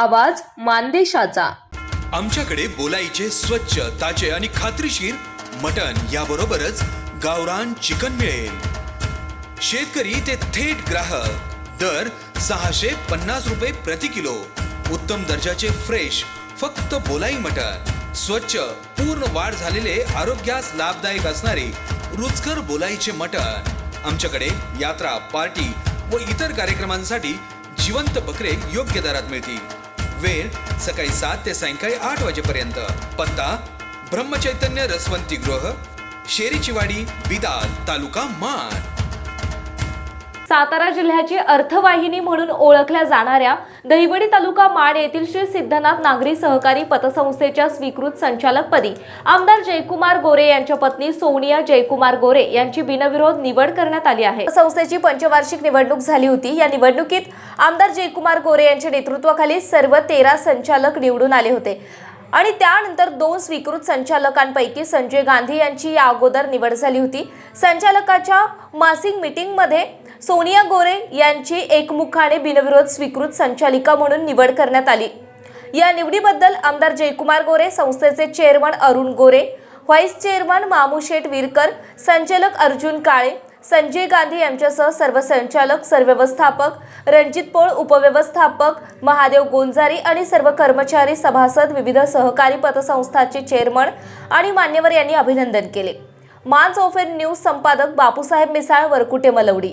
आवाज मानदेशाचा. आमच्याकडे बोलाईचे स्वच्छ ताजे आणि खात्रीशीर मटन याबरोबरच गावरान चिकन मिळेल. शेतकरी ते थेट ग्राहक. दर सहाशे पन्नास रुपये प्रति किलो. उत्तम दर्जाचे फ्रेश फक्त बोलाई मटन स्वच्छ पूर्ण वाढ झालेले आरोग्यास लाभदायक असणारे रुचकर बोलाईचे मटन आमच्याकडे यात्रा पार्टी व इतर कार्यक्रमांसाठी जिवंत बकरे योग्य दरात मिळतील. वेळ सकाळी सात ते सायंकाळी आठ वाजेपर्यंत. पत्ता ब्रह्मचैतन्य रसवंती गृह शेरीचीवाडी बिदाल तालुका मान सातारा जिल्ह्याची अर्थवाहिनी म्हणून ओळखल्या जाणाऱ्या दहिवडी तालुका माड येथील श्री सिद्धनाथ नागरी सहकारी पतसंस्थेच्या स्वीकृत संचालकपदी आमदार जयकुमार गोरे यांच्या पत्नी सोनिया जयकुमार गोरे यांची बिनविरोध निवड करण्यात आली आहे. संस्थेची पंचवार्षिक निवडणूक झाली होती. या निवडणुकीत आमदार जयकुमार गोरे यांच्या नेतृत्वाखाली सर्व तेरा संचालक निवडून आले होते. आणि त्यानंतर दोन स्वीकृत संचालकांपैकी संजय गांधी यांची या अगोदर निवड झाली होती. संचालकाच्या मासिक मीटिंगमध्ये सोनिया गोरे यांची एकमुखाने बिनविरोध स्वीकृत संचालिका म्हणून निवड करण्यात आली. या निवडीबद्दल आमदार जयकुमार गोरे संस्थेचे chairman Arun Gore vice chairman Mamushet Virkar संचालक अर्जुन काळे संजय गांधी यांच्यासह सर्व संचालक सरव्यवस्थापक रणजित पोळ उपव्यवस्थापक महादेव गोंजारी आणि सर्व कर्मचारी सभासद विविध सहकारी पतसंस्थाचे चेअरमन आणि मान्यवर यांनी अभिनंदन केले. मान ओफेर न्यूज संपादक बापूसाहेब मिसाळ वरकुटे मलवडी.